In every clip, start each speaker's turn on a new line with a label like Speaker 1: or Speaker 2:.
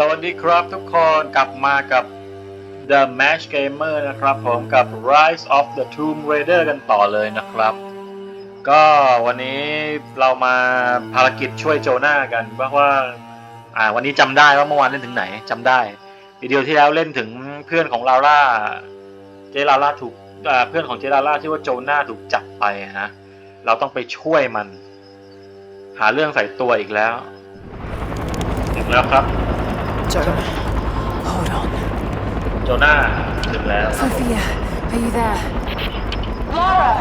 Speaker 1: สวัสดีครับทุกคนกลับมากับ The Match Gamer นะครับผมกับ Rise of the Tomb Raider กันต่อเลยนะครับ ก็วันนี้เรามาภารกิจช่วยโจนากันเพราะว่าอ่าวันนี้จำได้ว่าเมื่อวานเล่นถึงไหนจำได้วิดีโอที่แล้วเล่นถึงเพื่อนของลาร่าเจลาร่าถูกเพื่อนของเจลาร่าที่ว่าโจนาถูกจับไปฮะเราต้องไปช่วยมัน หาเรื่องใส่ตัวอีกแล้วถึงแล้วครับ
Speaker 2: Jonah, hold on.
Speaker 1: โจนาถึงแล้วครับ
Speaker 2: Sophia, are you there?
Speaker 3: Laura,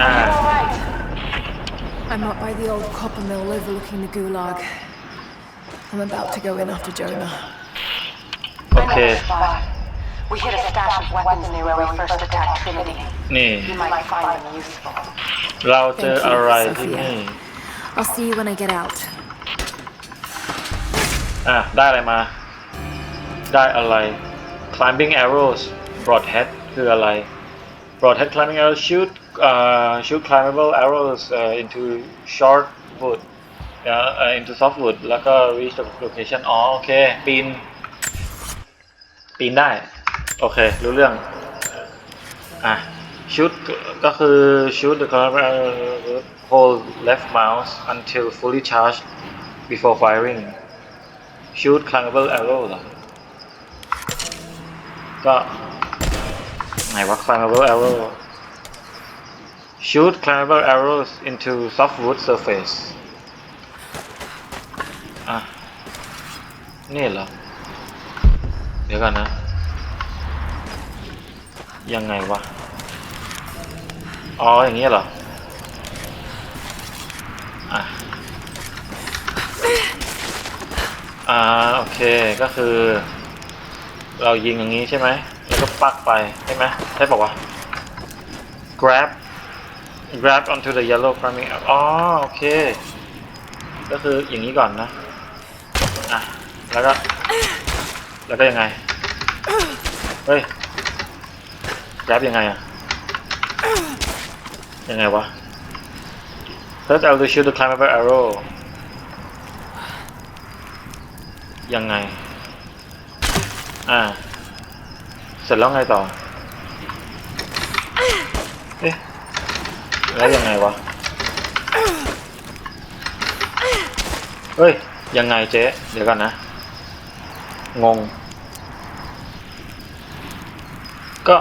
Speaker 1: อ่า
Speaker 3: all right.
Speaker 2: I'm up by the old copper mill overlooking the gulag. I'm about to go in after Jonah.
Speaker 1: โอ
Speaker 3: I
Speaker 1: เค
Speaker 3: know the spot. We hit a stash of weapons near where we first attacked Trinity.
Speaker 1: นี่
Speaker 3: You might find them useful.
Speaker 1: เราเจอ
Speaker 2: Thank you,
Speaker 1: อะไรที่
Speaker 2: Sophia.
Speaker 1: นี่
Speaker 2: I'll see you when I get out.
Speaker 1: อะ ได้อะไรมา ได้อะไร climbing arrows broadhead คืออะไร broadhead climbing arrows shoot uh, shoot climbable arrows uh, into short wood uh, uh, into soft wood แล้วก็ reach the location อ๋อโอเคปีน ปีนได้ โอเค รู้เรื่อง อะ shoot ก็คือ shoot the climbable arrow hold left mouse until fully charged before firing shoot climbable arrow เหรอ ก็ไหนวะ climbable arrow shoot climbable arrows into softwood surface อะ นี่เหรอ เดี๋ยวกันนะ ยังไงวะ อ๋อ อย่างนี้ยเหรอ อะ อ่าโอเคก็คือ เรายิงอย่างนี้ใช่ไหมแล้วก็ปักไปใช่ไหมใช่บอกว่า grab grab onto the yellow priming อ๋อโอเค ก็คืออย่างนี้ก่อนนะอะแล้วก็แล้วก็ยังไงเฮ้ย grab ยังไงอะยังไงวะ First I will shoot the climbable arrow ยังไง อ่า เสร็จแล้วไงต่อ เอ๊ะ แล้วยังไงวะ เฮ้ย ยังไงเจ๊ เดี๋ยวก่อนนะ งง ก็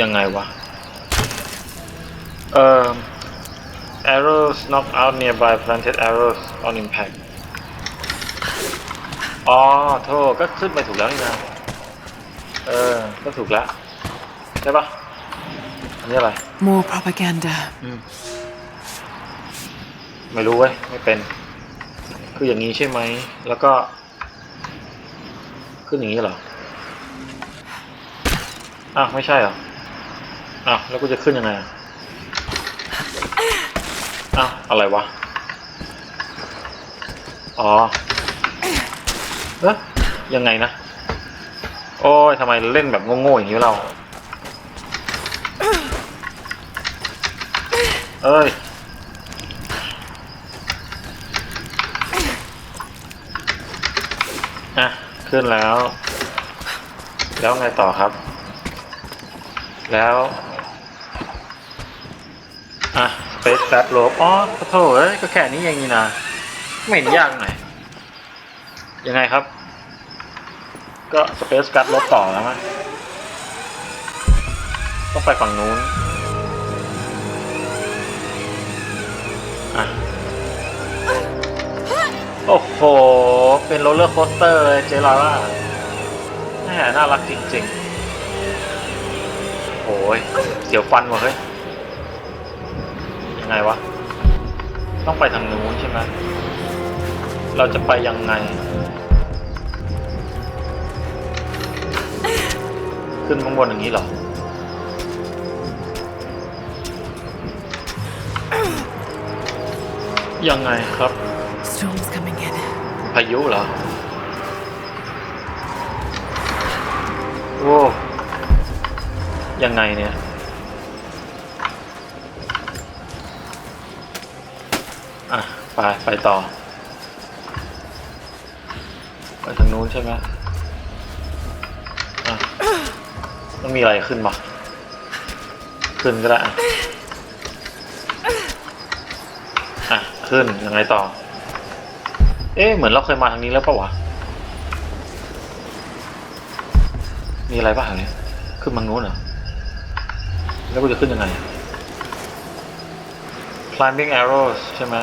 Speaker 1: ยังไงวะ เอ่อ arrows knock out nearby planted arrows on impact อ๋อโทษก็ขึ้นไปถูกแล้วนี่นะ เออ ก็ถูกแล้ว ใช่ปะอันนี้อะไร
Speaker 2: More propaganda.
Speaker 1: ไม่รู้เว้ย ไม่เป็น คืออย่างนี้ใช่ไหม แล้วก็ ขึ้นอย่างนี้เหรอ อ้าว ไม่ใช่เหรอ อ้าว แล้วกูจะขึ้นยังไง อะอ้าวอะไรวะ อ๋อเอ๊ะยังไงนะ โอ้ยทำไมเล่นแบบโง่ๆอย่างนี้เรา เอ้ย อะ ขึ้นแล้ว แล้วไงต่อครับ แล้ว อะ Space Fat Rope อ๋อขอโทษเอ้ยก็แค่นี้เองนี่นะไม่เห็นยากหน่อยยังไงครับ ก็ Space Fat Rope ต่อแล้วมั้ยต้องไปฝั่งนู้นอะโอ้โห เป็นโรลเลอร์โคสเตอร์เลยเจลาร่าแหมน่ารักจริงๆ โอ้ย เสียวฟันว่ะเฮ้ยยัง ไงวะ ต้องไปทางนู้นใช่ไหมเราจะไปยังไง ขึ้นข้างบนอย่างนี้เหรอยังไงครับ
Speaker 2: Storm's coming in.
Speaker 1: พายุเหรอ โว้ยังไงเนี่ย อะ ไปไปต่อ ไปทางนู้นใช่ไหมอะมันมีอะไรขึ้นมาขึ้นก็ได้อะขึ้นยังไงต่อ เอ๊ะเหมือนเราเคยมาทางนี้แล้วปะวะ มีอะไรบ้างเนี่ยขึ้นทางนู้นเหรอ แล้วกูจะขึ้นยังไง climbing arrows ใช่ไหม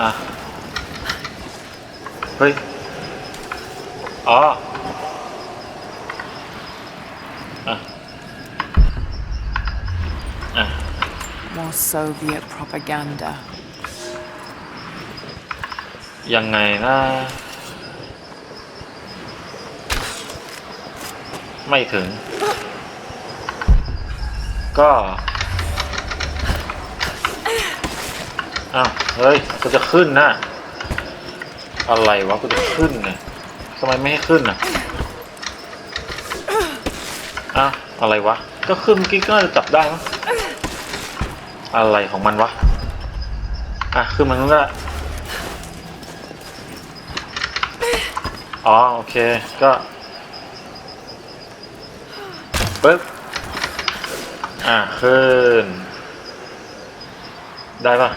Speaker 1: อะ เฮ้ย อ๋อ อะ อะ
Speaker 2: More Soviet propaganda.
Speaker 1: ยังไงนะไม่ถึง ก็ อ้าว เฮ้ยกูจะขึ้นนะ อะไรวะกูจะขึ้นเนี่ยทำไมไม่ให้ขึ้นอะอ้าวอะไรวะ ก็ขึ้นเมื่อกี้ก็จะจับได้มั้งอะไรของมันวะ อะขึ้นมันก็ได้อ๋อโอเคก็ปึ๊บอะขึ้น ได้ปะ่ะ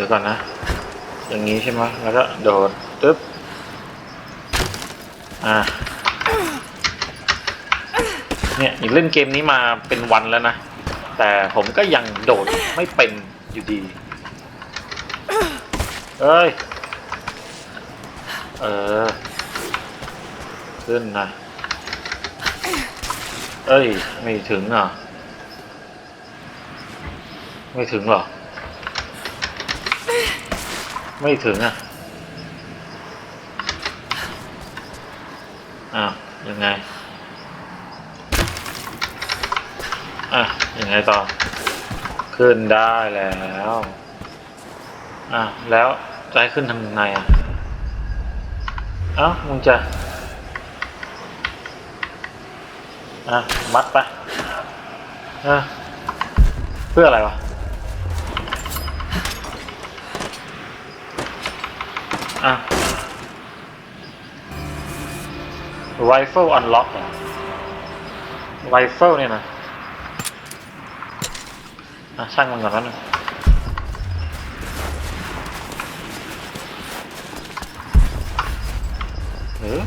Speaker 1: ดี๋ยวก่อนนะ อย่างนี้ใช่ไหมแล้วก็โดดตึ๊บ อะเนี่ยอีกเล่นเกมนี้มาเป็นวันแล้วนะ แต่ผมก็ยังโดดไม่เป็นอยู่ดี เอ้ย เออ ขึ้นนะ เอ้ย ไม่ถึงอะ ไม่ถึงหรอ ไม่ถึงอะ อ้าว ยังไง อะ ยังไงต่อ ขึ้นได้แล้ว อะ แล้วจะให้ขึ้นทางไหนอะ เอ้า มึงจะ อะ มัดไป อะ เพื่ออะไรวะ อะ rifle unlock เหรอ rifle เนี่ยนะ อะ ช่างมันก่อนแป๊บนึงเออ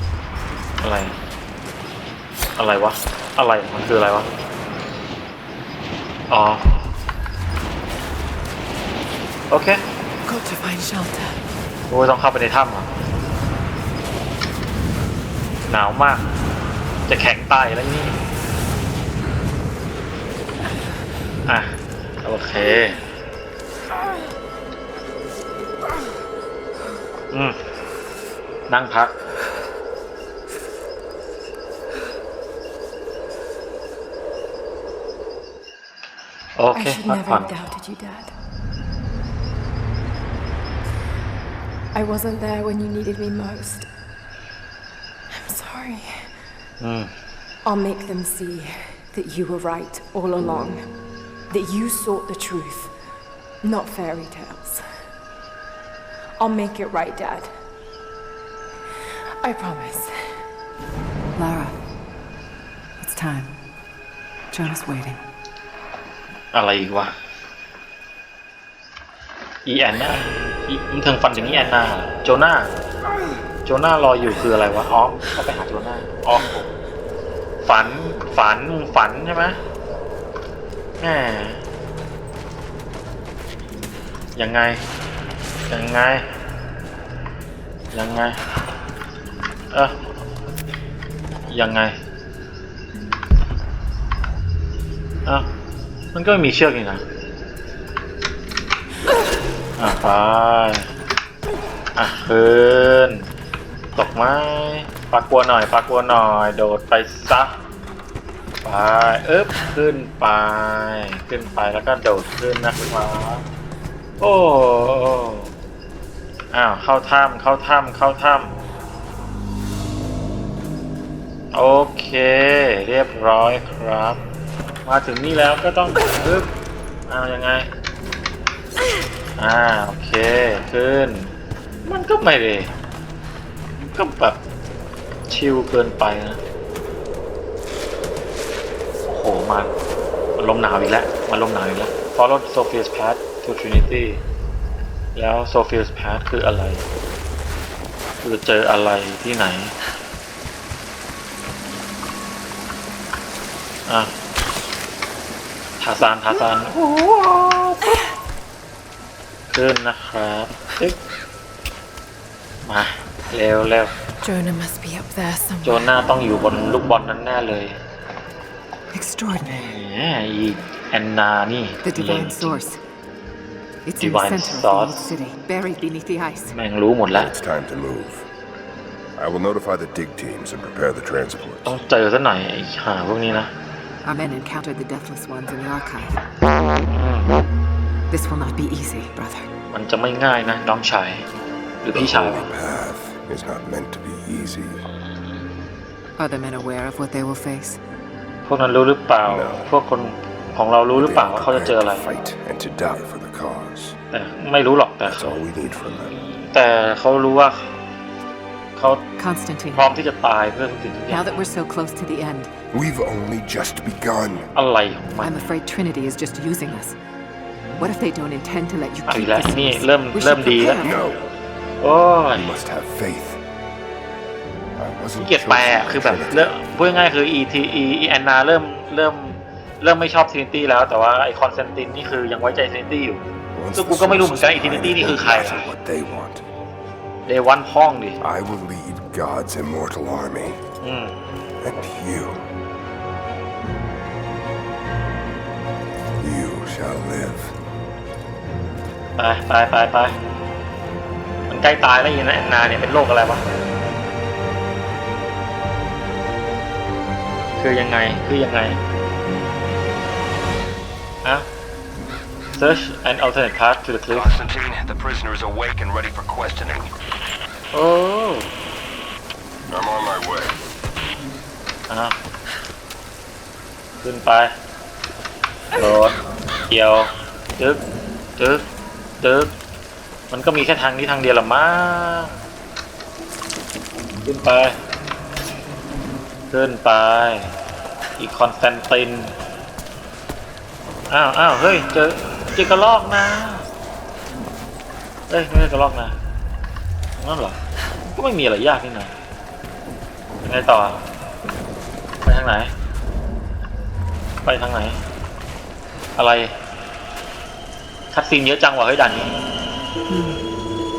Speaker 1: อะไร อะไรวะ อะไร มันคืออะไรวะ อ๋อ โอเค
Speaker 2: Got to find shelter.
Speaker 1: โอ้ยต้องเข้าไปในถ้ำเหรอหนาวมาก จะแข็งตายแล้วนี่อะโอเค อืม นั่งพัก โอเค
Speaker 2: I should
Speaker 1: พัก
Speaker 2: never
Speaker 1: ผ่อน
Speaker 2: I wasn't there when you needed me most. I'm sorry.
Speaker 1: อืม
Speaker 2: I'll make them see that you were right all along. That you sought the truth, not fairy tales. I'll make it right, Dad. I promise.
Speaker 4: Lara, it's time. John is waiting.
Speaker 1: อะไรอีกวะ อีแอนนาอี มึงเทิงฟันถึงอีแอนนาโจนาโจนารออยู่คืออะไรวะ อ๋อก็ไปหาโจนาอ๋อ ฝัน ฝัน มึงฝันใช่ไหมแหมยังไง ยังไง ยังไง เออยังไงเอ้ามันก็ไม่มีเชือกนี่นะ อะไปอะคืนตกไหมปลากลัวหน่อยปลากลัวหน่อย โดดไปซะไปเอ๊บขึ้นไป ขึ้นไปแล้วก็โดดขึ้นนะครับโอ้อ้าวเข้าถ้ำเข้าถ้ำเข้าถ้ำโอเค เรียบร้อยครับ มาถึงนี่แล้วก็ต้องปึ๊บอ้าวยังไง อ่าโอเคขึ้น มันก็ไม่ได้ก็แบบชิลเกินไปนะโอ้โหมามันลมหนาวอีกแล้วมันลมหนาวอีกแล้ว follow Sophia's path to Trinity แล้ว Sophia's path คืออะไร คือเจออะไรที่ไหน อะทาซานทาซานโอ้โห ขึ้นนะครับตึ๊กมา เร็วเร็ว
Speaker 2: Jonah must be up there
Speaker 1: โจ
Speaker 2: somewhere.
Speaker 1: น่าต้องอยู่บนลูกบอลนั้นแน่เลย
Speaker 4: Extraordinary.
Speaker 1: แหมอีแอนนานี่
Speaker 4: The
Speaker 1: เล็ง
Speaker 4: divine source. It's in the
Speaker 1: Divine
Speaker 4: center of the
Speaker 1: source.
Speaker 4: old city, buried beneath the ice.
Speaker 1: แม่งรู้หมดแล้ว
Speaker 5: It's time to move. I will notify the dig teams and prepare the transport.
Speaker 1: ต้องเจอซะหน่อยไอ้ห่าพวกนี้นะ
Speaker 4: Our men encountered the deathless ones in the archive.
Speaker 1: อืม
Speaker 4: This will not be easy, brother.
Speaker 1: มันจะไม่ง่ายนะ น้องชาย หรือ
Speaker 5: The
Speaker 1: พี่ชาย
Speaker 5: holy path is not meant to be easy.
Speaker 4: Are the men aware of what they will face?
Speaker 1: พวกนั้นรู้หรือเปล่า
Speaker 5: No.
Speaker 1: พวกคนของเรารู้หรือ
Speaker 5: They
Speaker 1: เปล่า
Speaker 5: are
Speaker 1: ว่าเขาจะเจอ
Speaker 5: prepared
Speaker 1: อะไร
Speaker 5: to fight and to die for the cause.
Speaker 1: แต่ไม่รู้หรอกแต่
Speaker 5: That's
Speaker 1: เขา
Speaker 5: all we need from them.
Speaker 1: แต่เขารู้ว่าเขา
Speaker 4: Constantine,
Speaker 1: พร้อมที่จะตายเพื่อทุกสิ่งทุกอย่า
Speaker 4: now
Speaker 1: ง
Speaker 4: that we're so close to the end,
Speaker 5: We've only just begun.
Speaker 1: อะไรของมัน
Speaker 4: I'm afraid Trinity is just using us. What if they don't intend to let you
Speaker 1: เอาอี
Speaker 4: keep
Speaker 1: กแล้ว
Speaker 4: this
Speaker 1: นี่
Speaker 4: peace?
Speaker 1: เริ่ม
Speaker 4: We
Speaker 1: เริ่ม
Speaker 4: should
Speaker 1: ดีแล้ว
Speaker 4: prepare.
Speaker 5: No,
Speaker 1: โอ้ย
Speaker 5: you must have faith. I wasn't
Speaker 1: เกลียดแปล
Speaker 5: chosen
Speaker 1: อะ
Speaker 5: by
Speaker 1: คือแบบ
Speaker 5: Trinity.
Speaker 1: เริ่มพูดง่ายๆคืออีทีอีแอนนาเริ่มเริ่มเริ่มไม่ชอบท r นิตี้แล้วแต่ว่าไอคอนเซนตินนี่คือยังไว้ใจท r นิตี้อยู่
Speaker 5: Once
Speaker 1: ซึ่ง
Speaker 5: the
Speaker 1: กูก็ไม่รู้เหมือนกัน
Speaker 5: source
Speaker 1: อี
Speaker 5: is
Speaker 1: ทีนิตี้
Speaker 5: behind
Speaker 1: นี่
Speaker 5: it,
Speaker 1: คือ
Speaker 5: no
Speaker 1: ใคร
Speaker 5: matter what they want.
Speaker 1: เดวันพ้องดิ
Speaker 5: I will lead God's immortal army,
Speaker 1: อืม
Speaker 5: and you, you shall live.
Speaker 1: ไปไปไปไปมันใกล้ตายแล้วอีนะแอนนาเนี่ยเป็นโรคอะไรวะคือยังไงคือยังไงอะ search an alternate path to the cliff
Speaker 6: Constantine, the prisoner is awake and ready for questioning.
Speaker 1: โอ้
Speaker 5: I'm on my way.
Speaker 1: อะขึ้นไปโหลดเกี่ยวจึ๊กจึ๊ก จึ๊กมันก็มีแค่ทางนี้ทางเดียวละมั้งขึ้นไป ขึ้นไป อีคอนสแตนติน อ้าวอ้าวเฮ้ย เจอเจอกระลอกนะเฮ้ย ไม่ใช่กระลอกนะนั่นหรอ ก็ไม่มีอะไรยากนี่นะยังไงต่อ ไปทางไหน ไปทางไหน อะไร คัดซีนเยอะจังวะเฮ้ยด่านนี้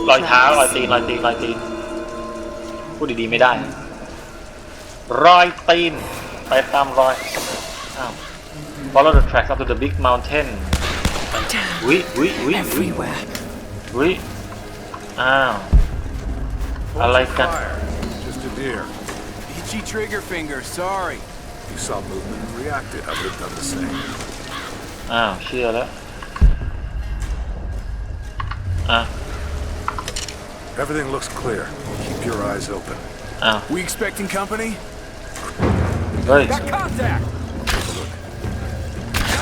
Speaker 1: รอยเท้ารอยตีนรอยตีนรอยตีนพูดดีๆไม่ได้ รอยตีน ไปตามรอยอ้าว follow the tracks up to the big mountain วิวิวิวิ
Speaker 4: Everywhere.
Speaker 1: วิอ้าว อะไรกัน
Speaker 7: Just a deer.
Speaker 8: Itchy trigger finger, sorry.
Speaker 7: You saw movement and reacted. I would have done the same.
Speaker 1: อ้าวเชื่อแล้ว อะ
Speaker 7: Everything looks clear. Keep your eyes open.
Speaker 1: อ้าว
Speaker 8: We expecting company?
Speaker 1: เฮ้ย
Speaker 8: Got contact!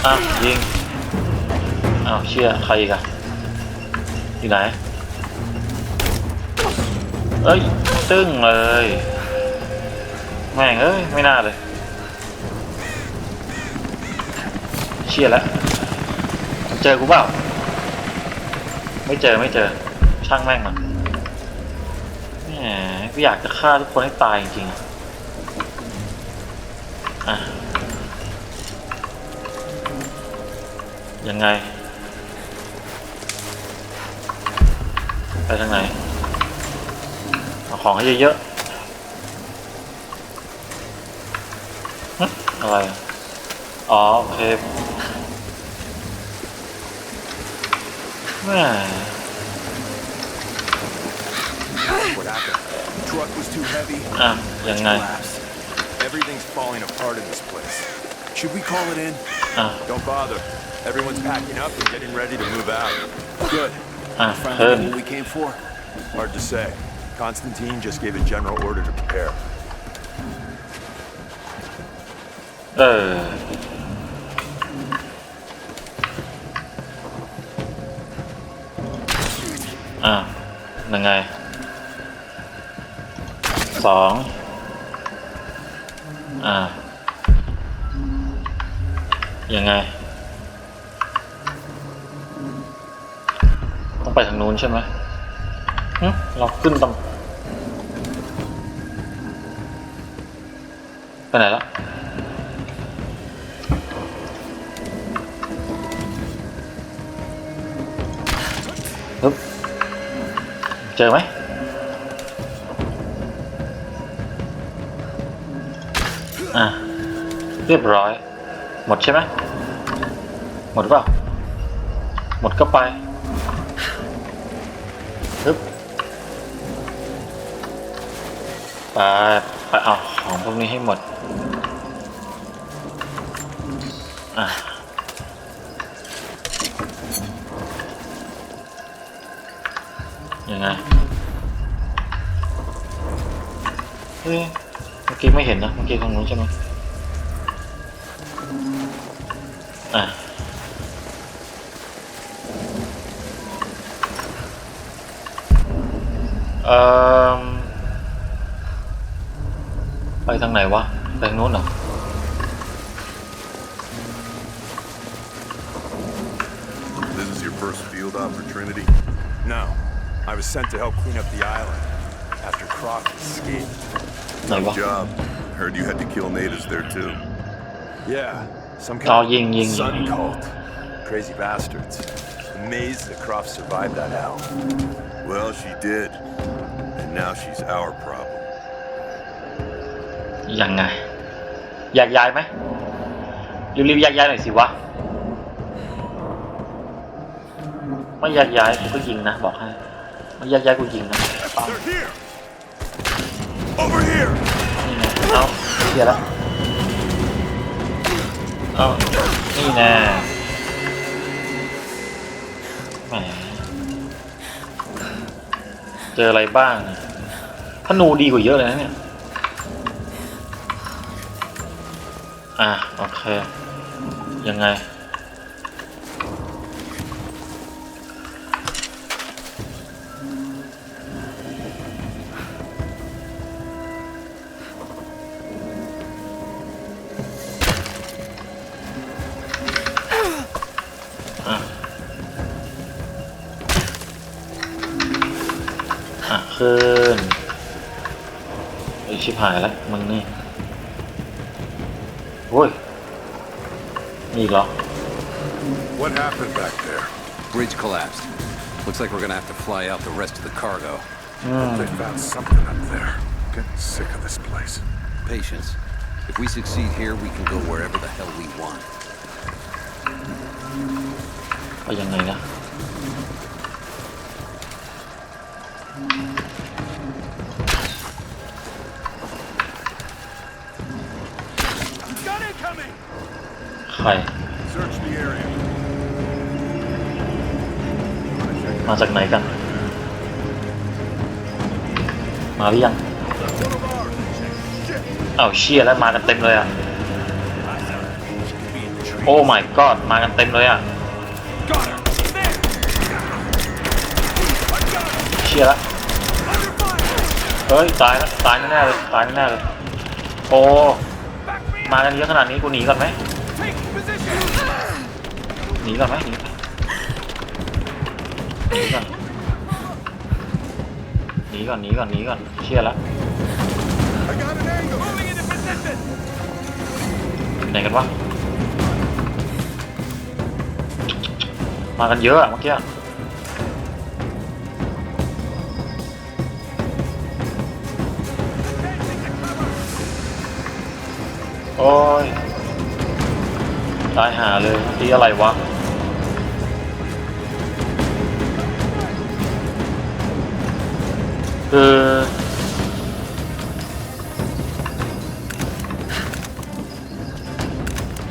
Speaker 1: อ้าวยิง อ้าวเชื่อใครอีกอะอยู่ไหน เอ้ย ตึ้งเลย แม่งเอ้ย ไม่น่าเลย เชื่อแล้วมันเจอกูเปล่า ไม่เจอไม่เจอ ช่างแม่งมันแหมกูอยากจะฆ่าทุกคนให้ตายจริงๆอะอะยังไง ไปทางไหนเอาของให้เยอะๆอะไร อ๋อ โอเค
Speaker 8: what happened. Truck was too heavy.
Speaker 1: Ah,
Speaker 8: collapsed. Everything's falling apart in this place. Should we call it in?
Speaker 1: Ah.
Speaker 6: Don't bother. Everyone's packing up and getting ready to move out.
Speaker 8: Good.
Speaker 1: Ah,
Speaker 8: Finally, what we came for.
Speaker 6: Hard to say. Constantine just gave a general order to prepare.
Speaker 1: Uh. ยังไงสองอ่า ยังไง ต้องไปทางนู้นใช่ไหมเราขึ้นตรงไปไหนแล้ว จอไหมอะ เรียบร้อย หมดใช่ไหมหมดหรือเปล่า หมดก็ไปฮึบไปไปเอาของพวกนี้ให้หมด อะ ยังไงเฮ้ยเมื่อกี้ไม่เห็นนะเมื่อกี้ตรงนู้นใช่ไหมอะเอ่อไปทางไหนวะไปทางนู้นเหรอ
Speaker 6: was sent to help clean up the island after Croc escaped.
Speaker 1: ไหนวะ
Speaker 5: Job. Heard you had to kill natives there too.
Speaker 6: Yeah, some
Speaker 1: Oh,
Speaker 6: kind of
Speaker 1: ying, ying,
Speaker 6: sun
Speaker 1: ying.
Speaker 6: cult. Crazy bastards. Amazed that Croft survived that hell.
Speaker 5: Well, she did. And now she's our problem.
Speaker 1: ยังไง อยากย้ายไหมรีบๆอยากย้ายหน่อยสิวะ ไม่อยากย้ายกูก็ยิงนะ บอกให้ ไม่อยากย้ายกูยิงนะปัง
Speaker 6: They're here! Over here!
Speaker 1: นี่ไงเอาเสียแล้วเอานี่แน่แหมเจออะไรบ้างเนี่ยธนูดีกว่าเยอะเลยนะเนี่ย อะ โอเค ยังไง ขึ้นไอชิบหายแล้วมึงนี่โอ้ย นี่อีกเหรอ
Speaker 7: What happened back there?
Speaker 9: Bridge collapsed. Looks like we're gonna have to fly out the rest of the cargo.
Speaker 7: They found something up there. Getting sick of this place.
Speaker 9: Patience. If we succeed here, we can go wherever the hell we want.
Speaker 1: ไปยังไงนะ ใคร
Speaker 5: Search the area.
Speaker 1: มาจากไหนกัน มาหรือยังอ้าวเชี่ยแล้วมากันเต็มเลยอะ โอ้ my god มากันเต็มเลยอะ
Speaker 6: Got her! There!
Speaker 1: เชี่ยแล้วเฮ้ยตายแล้วตายแน่ๆเลยตายแน่ๆเลย โอ้มากันเยอะขนาดนี้กูหนีก่อนไหม
Speaker 6: Take position!
Speaker 1: หนีก่อนไหมหนีหนีก่อนหนีก่อนหนีก่อนหนีก่อนเชี่ยแล้วไหนกันวะมากันเยอะอะเมื่อกี้โอ้ย ตายหาเลยเมื่อะไรวะคือ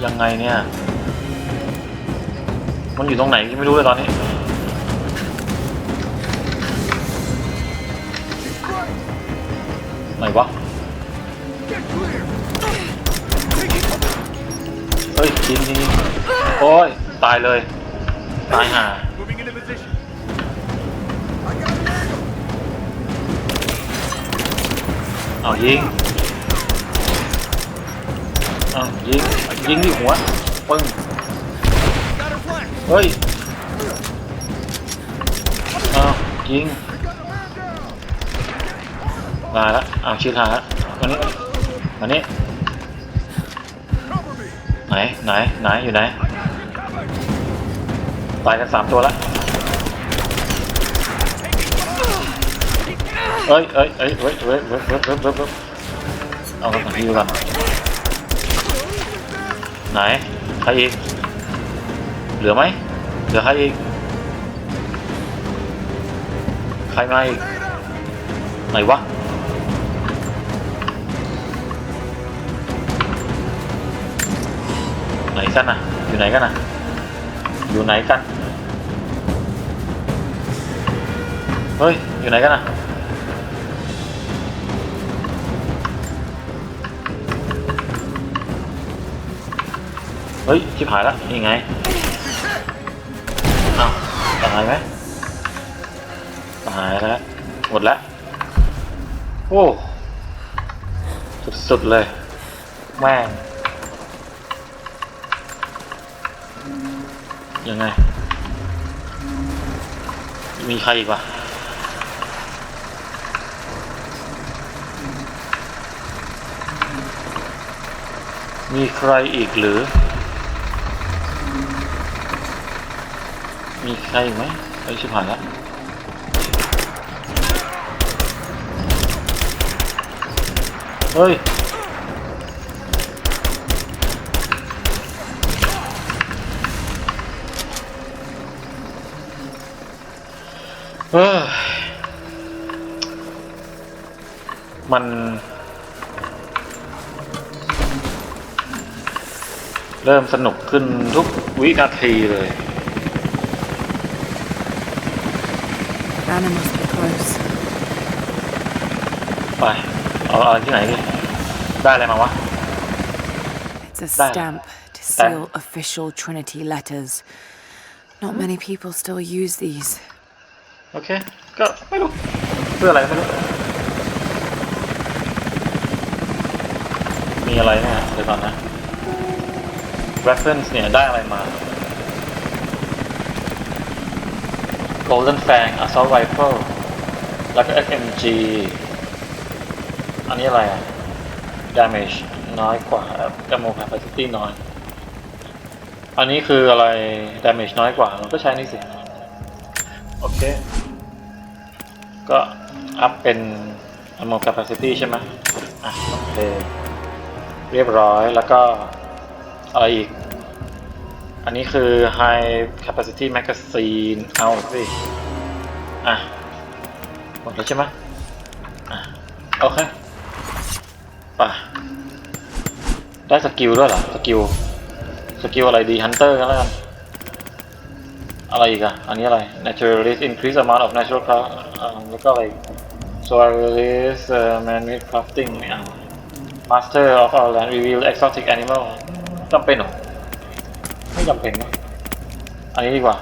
Speaker 1: ยังไงเนี่ย มันอยู่ตรงไหนไม่รู้เลยตอนนี้ไหนวะ ยิงยิงยิโอ้ยตายเลย ตายห่าเอายิงเอายิงยิงที่หัวปึ้ง Got เฮ้ยเอายิง มาละเอาชิดหาละอันนี้อันนี้ ไหนไหนไหนอยู่ไหนตายกันสามตัวล้วเอ้ยเอ้ยเอ้ยเว้ยเว้ยเว้ยเว้ยเว้ยเว้ยเว้ยเอากันมาฮิวกันไหนใครอีกเหลือไหมเหลือใครอีกใครมาอีกไหนวะ กันนะอยู่ไหนกันนะอยู่ไหนกัน เฮ้ย อยู่ไหนกันนะเฮ้ยชิบหายล้วนี่ไงอ้าวตายไหมตายแล้วหมดแล้วโอ้สุดๆเลย แม่ง ยังไง มีใครอีกวะมีใครอีกหรือ มีใครอีกไหมไอ้ยชิบหายแล้วเฮ้ย เอ้ยมัน เริ่มสนุกขึ้นทุกวินาทีเลย
Speaker 4: Anna must be close.
Speaker 1: ไป เอาเอาที่ไหนดิได้อะไรมาวะ
Speaker 4: It's a
Speaker 1: That-
Speaker 4: stamp to
Speaker 1: that-
Speaker 4: seal official Trinity letters. Not many people still use these.
Speaker 1: โอเค ก็ไม่รู้ เพื่ออะไรไม่รู้ มีอะไรเนี่ยเดี๋ยวก่อนนะ reference เนี่ย ได้อะไรมา golden fang assault rifle แล้วก็ SMG อันนี้อะไรอะ damage น้อยกว่า ammo capacity น้อย อันนี้คืออะไร damage น้อยกว่า เราก็ใช้นี่สิ โอเค ก็อัพเป็น ammo capacity ใช่ไหมอะโอเค เรียบร้อยแล้วก็อะไรอีก อันนี้คือ high capacity magazine เอาสิ อะ หมดแล้วใช่ไหมอะ โอเคไปได้สกิลด้วยเหรอ สกิล สกิลอะไรดี hunter กันแล้วกัน อะไรอีกอะอันนี้อะไร naturalist increase amount of natural craft แล้วก็อะไร survivalist uh, man-made crafting ไม่เอา master of our land reveal exotic animal จำเป็นเหรอ ไม่จำเป็นนะอันนี้ดีกว่า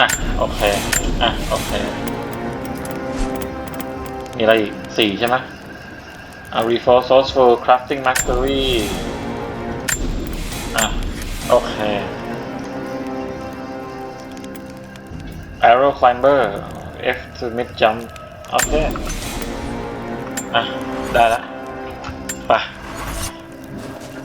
Speaker 1: อะ โอเค อะ โอเค มีอะไรอีกสี่ใช่ไหมอะ resourceful crafting mastery อะ โอเค arrow climber F to mid jump โอเค อ่ะ ได้แล้ว ไป